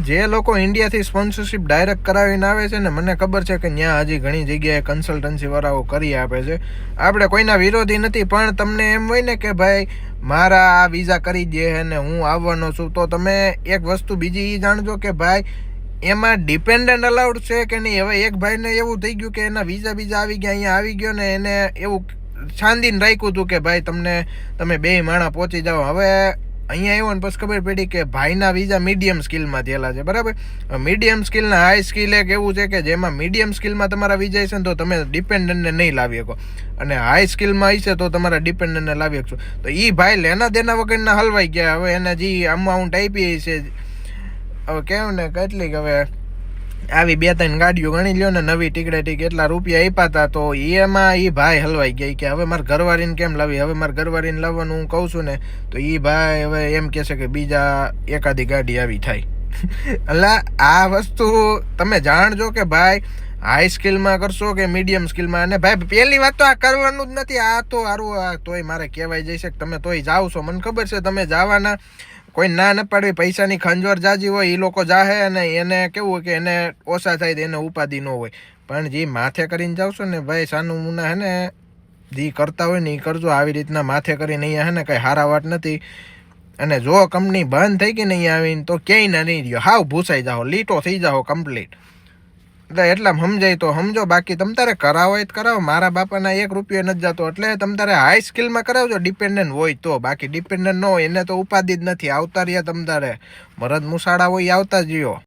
જે લોકો ઇન્ડિયાથી sponsorship direct કરાવીને આવે છે ને, મને ખબર છે કે ત્યાં હજી ઘણી જગ્યાએ કન્સલ્ટન્સી વાળાઓ કરી આપે છે. આપણે કોઈના વિરોધી નથી, પણ તમને એમ હોય ને કે ભાઈ, મારા આ વિઝા કરી દે ને, હું આવવાનો છું, તો તમે એક વસ્તુ બીજી એ જાણજો કે ભાઈ, એમાં ડિપેન્ડન્ટ અલાઉડ છે કે નહીં? હવે એક ભાઈને એવું થઈ ગયું કે એના વિઝા બીજા આવી ગયા, અહીંયા આવી ગયો ને, એને એવું છાંદીને રાખ્યું હતું કે ભાઈ, તમને, તમે બે માણા પહોંચી જાઓ. હવે અહીંયા આવ્યો ને પછી ખબર પડી કે ભાઈના વિઝા મીડિયમ સ્કિલમાં થયેલા છે, બરાબર? મીડિયમ સ્કિલના હાઈ સ્કિલ એક એવું છે કે જેમાં મીડિયમ સ્કિલમાં તમારા વિઝા છે ને તો તમે ડિપેન્ડન્ટને નહીં લાવી શકો. અને હાઈ સ્કિલમાં હશે તો તમારા ડિપેન્ડન્ટને લાવી શકશો. તો એ ભાઈ લેના દેના વગરના હલવાઈ ગયા. હવે એને જે અમાઉન્ટ આપી છે, હવે કેવું ને, કેટલીક હવે આવી બે ત્રણ ગાડીઓ ગણી લ્યો ને નવી ટીકડે ટીક એટલા રૂપિયા આપ્યા હતા તો એમાં એ ભાઈ હલવાઈ ગઈ કે હવે મારે ઘરવાળીને કેમ લાવી? હવે મારે ઘરવાળીને લાવવાનું હું કહું છું ને, તો એ ભાઈ હવે એમ કહે છે કે બીજા એકાદી ગાડી આવી થાય. એટલે આ વસ્તુ તમે જાણજો કે ભાઈ હાઈ સ્કિલમાં કરશો કે મીડિયમ સ્કિલમાં અને ભાઈ, પહેલી વાત તો આ કરવાનું જ નથી, આ તો સારું આ તોય મારે કહેવાય જઈ કે તમે તોય જાઓ છો મને ખબર છે, તમે જવાના. કોઈ ના ન પાડવી પૈસાની ખંજવર જાજી હોય એ લોકો જાહે અને એને કેવું હોય કે એને ઓછા થાય તો એને ઉપાધિ ન હોય. પણ જે માથે કરીને જાવશો ને, ભાઈ, સાનું મુના હે ને, જે કરતા હોય ને એ કરજો, આવી રીતના માથે કરીને અહીંયા હે ને કંઈ હારા વાત નથી. અને જો કંપની બંધ થઈ ગઈ ને અહીંયા આવીને, તો ક્યાંય ના નહીં રહ્યો. હાવ ભૂસાઈ જાઓ, લીટો થઈ જાઓ કમ્પ્લીટ એટલે સમજાય તો સમજો, બાકી તમ તારે કરાવો એ કરાવો, મારા બાપાના એક રૂપિયો નથી જતો, એટલે તમ તારે હાઈ સ્કિલમાં કરાવજો ડિપેન્ડન્ટ હોય તો, બાકી ડિપેન્ડન્ટ ન હોય, એને તો ઉપાધિ જ નથી, આવતા રહ્યા તમ તારે. મરદ મુસાડા હોય એ આવતા જ રહ્યો.